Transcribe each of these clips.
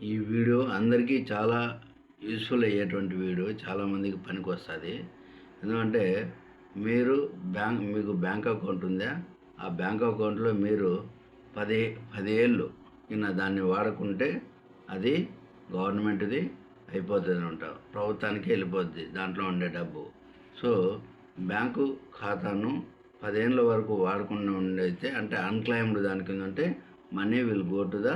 ఈ వీడియో అందరికీ చాలా యూస్ఫుల్ అయ్యేటువంటి వీడియో. చాలామందికి పనికి వస్తుంది ఎందుకంటే మీరు బ్యాంక్ మీకు బ్యాంక్ అకౌంట్ ఉందా? ఆ బ్యాంక్ అకౌంట్లో మీరు పది పదేళ్ళు నిన్న దాన్ని వాడుకుంటే అది గవర్నమెంట్ది అయిపోతుంది అనమాట ప్రభుత్వానికి వెళ్ళిపోద్ది దాంట్లో ఉండే డబ్బు. సో బ్యాంకు ఖాతాను పదేళ్ళ వరకు వాడకుండా ఉండైతే అంటే అన్క్లైమ్డ్ దానికి ఉంటే money will go to the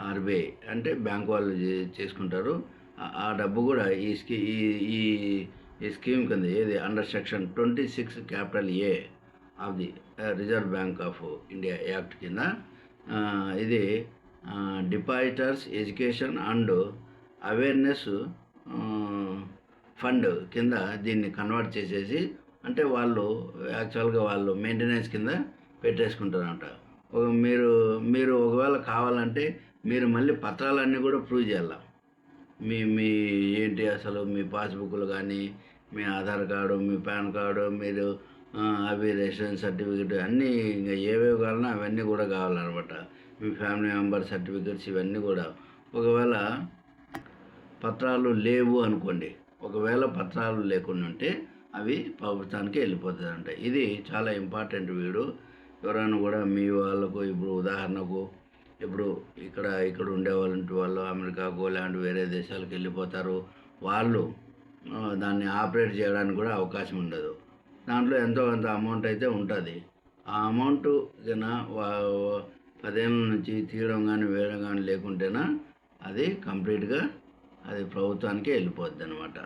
RBI అంటే బ్యాంక్ వాళ్ళు చేసుకుంటారు. ఆ- డబ్బు కూడా ఈ స్కీ ఈ ఈ ఈ స్కీమ్ కింద ఏది under section twenty six capital A of the Reserve Bank of India Act కింద ఇది depositors education and awareness fund కింద దీన్ని కన్వర్ట్ చేసేసి అంటే వాళ్ళు యాక్చువల్గా వాళ్ళు మెయింటెనెన్స్ కింద పెట్టేసుకుంటారంట. అనమాట మీరు మీరు పత్రాలు కావాలంటే మీరు మళ్ళీ పత్రాలన్నీ కూడా ప్రూవ్ చేయాలి. మీ మీ ఏంటి అసలు మీ పాస్బుక్లు కానీ మీ ఆధార్ కార్డు మీ పాన్ కార్డు మీరు అవి రెసిడెన్స్ సర్టిఫికెట్ అన్నీ ఇంకా ఏవేవి కావాలన్నా అవన్నీ కూడా కావాలన్నమాట. మీ ఫ్యామిలీ మెంబర్ సర్టిఫికెట్స్ ఇవన్నీ కూడా. ఒకవేళ పత్రాలు లేవు అనుకోండి ఒకవేళ పత్రాలు లేకుండా ఉంటే అవి ప్రభుత్వానికి వెళ్ళిపోతుందంట ఇది చాలా ఇంపార్టెంట్ వీడు. ఎవరైనా కూడా మీ వాళ్ళకు ఇప్పుడు ఉదాహరణకు ఇప్పుడు ఇక్కడ ఇక్కడ ఉండే వాళ్ళంటి వాళ్ళు అమెరికాకు లేదంటే వేరే దేశాలకు వెళ్ళిపోతారు. వాళ్ళు దాన్ని ఆపరేట్ చేయడానికి కూడా అవకాశం ఉండదు. దాంట్లో ఎంతో కొంత అమౌంట్ అయితే ఉంటుంది. ఆ అమౌంట్ కన్నా పదేళ్ళ నుంచి తీయడం కానీ వేయడం కానీ లేకుంటేనా అది కంప్లీట్గా అది ప్రభుత్వానికే వెళ్ళిపోద్ది అనమాట